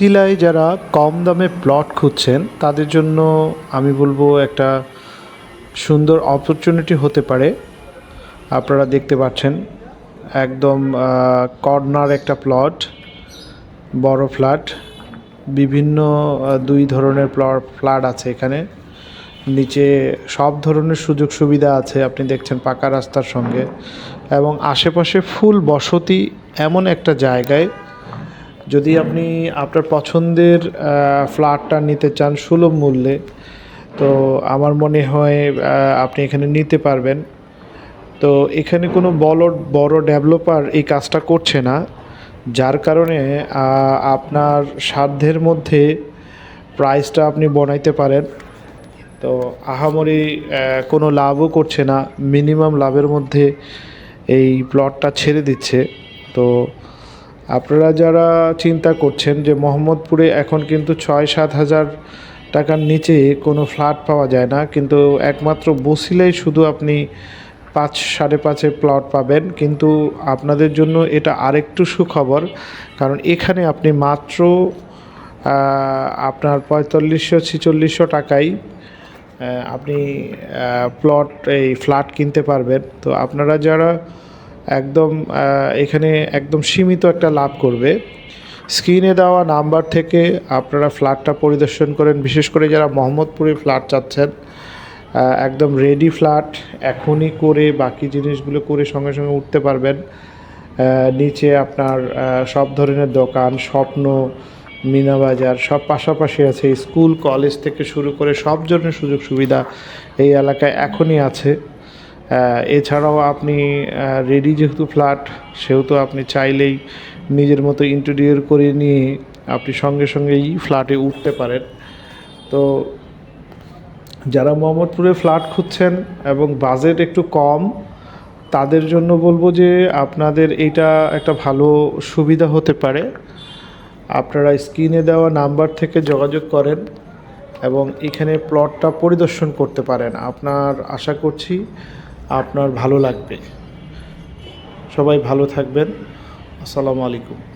শিলায় যারা কম দামে প্লট খুঁজছেন, তাদের জন্য আমি বলব একটা সুন্দর অপরচুনিটি হতে পারে। আপনারা দেখতে পাচ্ছেন, একদম কর্নার একটা প্লট বড় ফ্ল্যাট বিভিন্ন দুই ধরনের প্লট ফ্ল্যাট আছে এখানে। নিচে সব ধরনের সুযোগ সুবিধা আছে, আপনি দেখছেন পাকা রাস্তার সঙ্গে। এবং আশেপাশে ফুল বসতি এমন একটা জায়গায় যদি আপনি আপনার পছন্দের ফ্ল্যাটটা নিতে চান সুলভ মূল্যে, তো আমার মনে হয় আপনি এখানে নিতে পারবেন। তো এখানে কোনো বড় বড় ডেভেলপার এই কাজটা করছে না, যার কারণে আপনার সাধ্যের মধ্যে প্রাইসটা আপনি বনাইতে পারেন। তো আহামরি কোনো লাভও করছে না মিনিমাম লাভের মধ্যে এই প্লটটা ছেড়ে দিচ্ছে। তো আপনারা যারা চিন্তা করছেন যে মোহাম্মদপুরে এখন কিন্তু ছয় সাত হাজার টাকার নিচে কোনো ফ্ল্যাট পাওয়া যায় না কিন্তু একমাত্র বসিলেই শুধু আপনি পাঁচ সাড়ে পাঁচে প্লট পাবেন কিন্তু আপনাদের জন্য এটা আরেকটু সুখবর কারণ এখানে আপনি মাত্র আপনার পঁয়তাল্লিশশো ছিচল্লিশশো আহ, আপনি প্লট এই ফ্ল্যাট কিনতে পারবেন। তো আপনারা যারা একদম এখানে একদম সীমিত একটা লাভ করবে। স্ক্রিনে দেওয়া নাম্বার থেকে আপনারা ফ্ল্যাটটা পরিদর্শন করেন। বিশেষ করে যারা মোহাম্মদপুরে ফ্ল্যাট চাচ্ছেন একদম রেডি ফ্ল্যাট, এখনই করে বাকি জিনিসগুলো করে সঙ্গে সঙ্গে উঠতে পারবেন। নিচে আপনার সব ধরনের দোকান, স্বপ্ন মিনা বাজার সব পাশাপাশি আছে। স্কুল, কলেজ থেকে শুরু করে সব ধরনের সুযোগ সুবিধা এই এলাকায় এখনই আছে। এছাড়াও আপনি রেডি যেহেতু ফ্ল্যাট সেহেতু আপনি চাইলেই নিজের মতো ইন্টেরিয়র করে নিয়ে আপনি সঙ্গে সঙ্গেই ফ্ল্যাটে উঠতে পারেন। তো যারা মোহাম্মদপুরে ফ্ল্যাট খুঁজছেন এবং বাজেট একটু কম, তাদের জন্য বলব যে আপনাদের এটা একটা ভালো সুবিধা হতে পারে। আপনারা স্ক্রিনে দেওয়া নাম্বার থেকে যোগাযোগ করেন এবং এখানে প্লটটা পরিদর্শন করতে পারেন। আপনার আশা করছি আপনার ভালো লাগবে। সবাই ভালো থাকবেন। আসসালামু আলাইকুম।